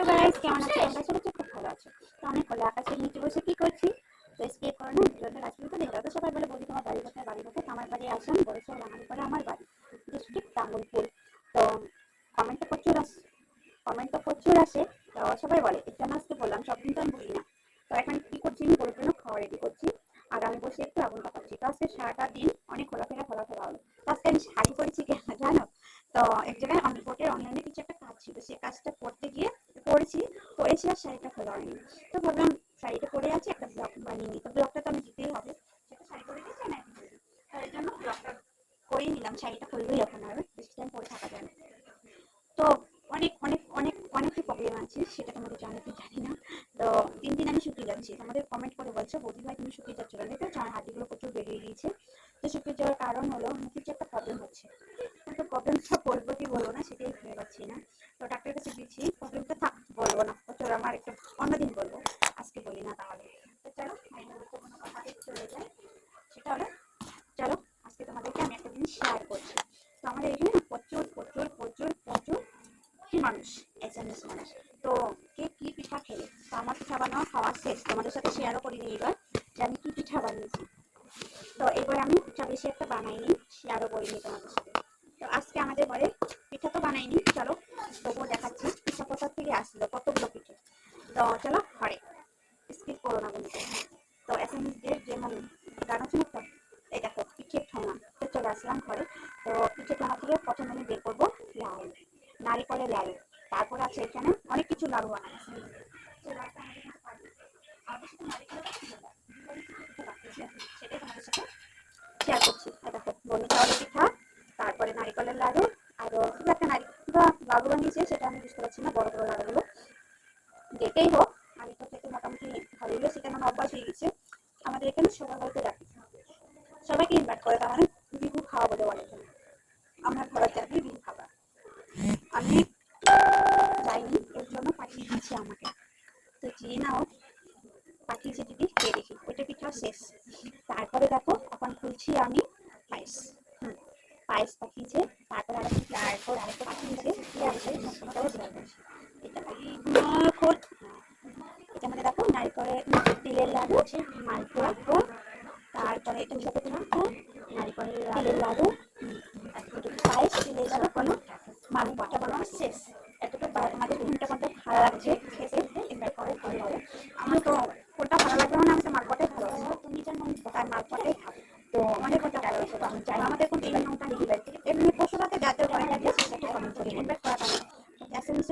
Hello guys কেমন আছো আমরা সবাই খুব ভালো আছো। তো আমি খোলা আকাশের নিচে বসে কি করছি? তো স্কেপ করো না ভিডিওটা লাস্ট পর্যন্ত দেখো তো সবাই বলে, বলি তোমার বাড়ি কোথায়? বাড়ি কোথায়? আমার বাড়ি আসাম বলেছে বাঙালি করে আমার বাড়ি। ডিস্ট্রিক্ট তামুলপুর। তো কমেন্ট তো প্রচুর আসে কমেন্ট তো প্রচুর আসে। তো সবাই বলে আমি আজকে বললাম, সব দিন তো আমি বলি না। তো এখন কি করছি? আমি বলব না খাওয়া রেডি করছি। আর আমি বসে একটু আগুন কাটাচ্ছি তো আজকে সারাটা দিন অনেক ঘোরাফেরা ঘোরাফেরা হলো। তো আজকে আমি শাড়ি পরেছি কেন জানো? তো এক জায়গায় বোটের অনলাইনে কিছু একটা কাজ ছিল। সেই কাজটা করতে করেছি আর শাড়িটা খোলা হয়নি তো ভাবলাম শাড়িটা পরে আছে, একটা ব্লগ বানিয়ে নিই। তো ব্লগটা তো আমি দিতেই হবে। সেটা শাড়ি পরে দিয়েছি না এখন পরে দিই। তো এই জন্য ব্লগটা করেই নিলাম। শাড়িটা খুলবেই এখন আর বেশি টাইম পরে থাকা যায় তো অনেক অনেক অনেক, অনেকই প্রবলেম আছে, সেটা তোমাদের জানো জানি না। তো দিন দিন আমি শুকিয়ে যাচ্ছি। তোমাদের কমেন্ট করে বলছো, বৌদি ভাই, তুমি শুকিয়ে যাচ্ছ কেন? দেখতে আমার হাতিগুলো প্রচুর বেরিয়ে গিয়েছে। তো শুকিয়ে যাওয়ার কারণ হলো, আমার কিছু একটা প্রবলেম হচ্ছে। তো প্রবলেমটা বলব কি বলব না, সেটাই ভেবে পাচ্ছি না। তো ডাক্তারের কাছে দিচ্ছি প্রবলেমটা থাক বলব না প্রচুর আমার একটা অন্যদিন বলব আজকে বলি না তাহলে তো চলো আমি গুরুত্বপূর্ণ কথাতে চলে যাই সেটা হলো, চলো, আজকে তোমাদেরকে আমি একটা জিনিস শেয়ার করছি। তো আমাদের এখানে প্রচুর প্রচুর প্রচুর প্রচুর মানুষ এসএমএস মানুষ। তো কে কি পিঠা খেলে? তো আমার পিঠা বানানো খাওয়া শেষ। তোমাদের সাথে শেয়ারও করিনি এবার যে আমি কি পিঠা বানিয়েছি। তো এবার আমি পিঠা বেশি একটা বানাইনি শেয়ারও করিনি তোমাদের সাথে। তো আজকে আমাদের ঘরে পিঠা তো বানাইনি, চলো, তবুও দেখাচ্ছি, পিঠা কোথা থেকে আসলো, কতগুলো পিঠে? তো চলো, ঘরে। স্কিপ করো না বন্ধু তো যে যেমন গান আছে না এই দেখো পিঠে ঠোঙা। তো চলে আসলাম ঘরে। তো পিঠে ঠোঙা থেকে প্রথমে আমি বের করব লাউ। নারিকলের লাড়ু তারপর আছে এখানে অনেক কিছু লাড়ু বানাচ্ছি সেটাই শেয়ার করছি। দেখো পিঠা, তারপরে নারিকলের লাড়ু আর একটা নারিকেল লাড়ু বানিয়েছে, সেটা আমি বুঝতে পারছি না, বড় বড় লাড়ুগুলো যেটাই হোক আমি তো খেতে মোটামুটি ভালোই বেশি কেন অভ্যাস হয়ে গেছে আমাদের এখানে সবাই বলতে ডাকে সবাইকে ইনভাইট করে তার মানে বিহু খাওয়া বলে এখানে। আমরা ঘরের চাকরি বিহু খাবার। আমি যাইনি, এর জন্য পাঠিয়ে দিয়েছি আমাকে। তো চেয়ে নাও, পাঠিয়েছে দিদি, খেয়ে দেখি। ওইটা পিঠা শেষ? তারপরে দেখো, এখন খুলছি আমি পায়েস। হুম, পায়েস পাঠিয়েছে। তারপরে আর তারপর আরেকটা পাঠিয়েছে। কি আছে সম্পূর্ণটাও আছে মালপোয়া ভোগ তারপরে নারিকলের লাড়ু পায়েস চিলে যাবে কোনো মালু পাটা বানানো শেষ। এতটা আমাদের ঘুমটা মধ্যে ভালো লাগছে খেতে এনজয় করে ভালো লাগে আমি তো কোনটা ভালো লাগল না আমি তো মালপোটাই ভালো লাগল তুমি জানো তার মালপোটাই তো আমাদের কোনটা ভালো লাগছে তো আমি চাই আমাদের কোন এই নামটা লিখে এমনি পশুরাতে যাতে হয় না যে সেটা কমেন্ট করে এনজয় করা এসএমএস